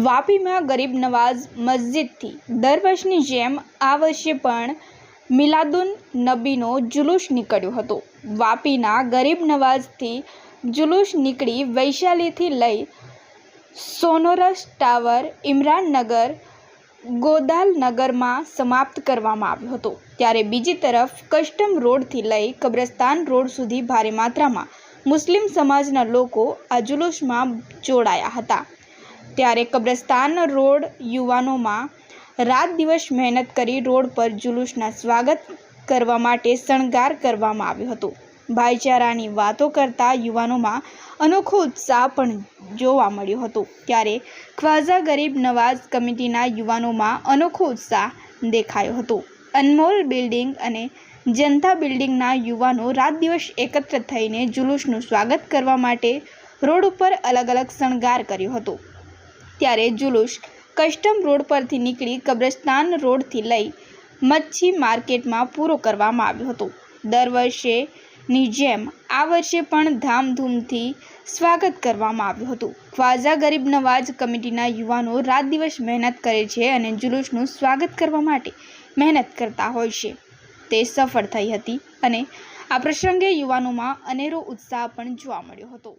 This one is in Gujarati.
વાપીમાં ગરીબ નવાઝ મસ્જિદથી દર વર્ષની જેમ આ વર્ષે પણ મિલાદુન નબીનો જુલુસ નીકળ્યો હતો. વાપીના ગરીબ નવાઝથી જુલુસ નીકળી વૈશાલીથી લઈ સોનોરસ ટાવર ઇમરાનનગર, ગોદાલનગરમાં સમાપ્ત કરવામાં આવ્યો હતો. ત્યારે બીજી તરફ કસ્ટમ રોડથી લઈ કબ્રસ્તાન રોડ સુધી ભારે માત્રામાં મુસ્લિમ સમાજના લોકો આ જુલુસમાં જોડાયા હતા. ત્યારે કબ્રસ્તાન રોડ યુવાનોમાં રાત દિવસ મહેનત કરી રોડ પર જુલુસના સ્વાગત કરવા માટે શણગાર કરવામાં આવ્યો હતો. ભાઈચારાની વાતો કરતા યુવાનોમાં અનોખો ઉત્સાહ પણ જોવા મળ્યો હતો. ત્યારે ખ્વાઝા ગરીબ નવાઝ કમિટીના યુવાનોમાં અનોખો ઉત્સાહ દેખાયો હતો. અનમોલ બિલ્ડિંગ અને જનતા બિલ્ડિંગના યુવાનો રાત દિવસ એકત્ર થઈને જુલુસનું સ્વાગત કરવા માટે રોડ ઉપર અલગ અલગ શણગાર કર્યો હતો. ત્યારે જુલુસ કસ્ટમ રોડ પરથી નીકળી કબ્રસ્તાન રોડથી લઈ મચ્છી માર્કેટમાં પૂરો કરવામાં આવ્યો હતો. દર વર્ષેની જેમ આ વર્ષે પણ ધામધૂમથી સ્વાગત કરવામાં આવ્યું હતું. ખ્વાઝા ગરીબ નવાજ કમિટીના યુવાનો રાત દિવસ મહેનત કરે છે અને જુલુસનું સ્વાગત કરવા માટે મહેનત કરતા હોય છે. તે સફળ થઈ હતી અને આ પ્રસંગે યુવાનોમાં અનેરો ઉત્સાહ પણ જોવા મળ્યો હતો.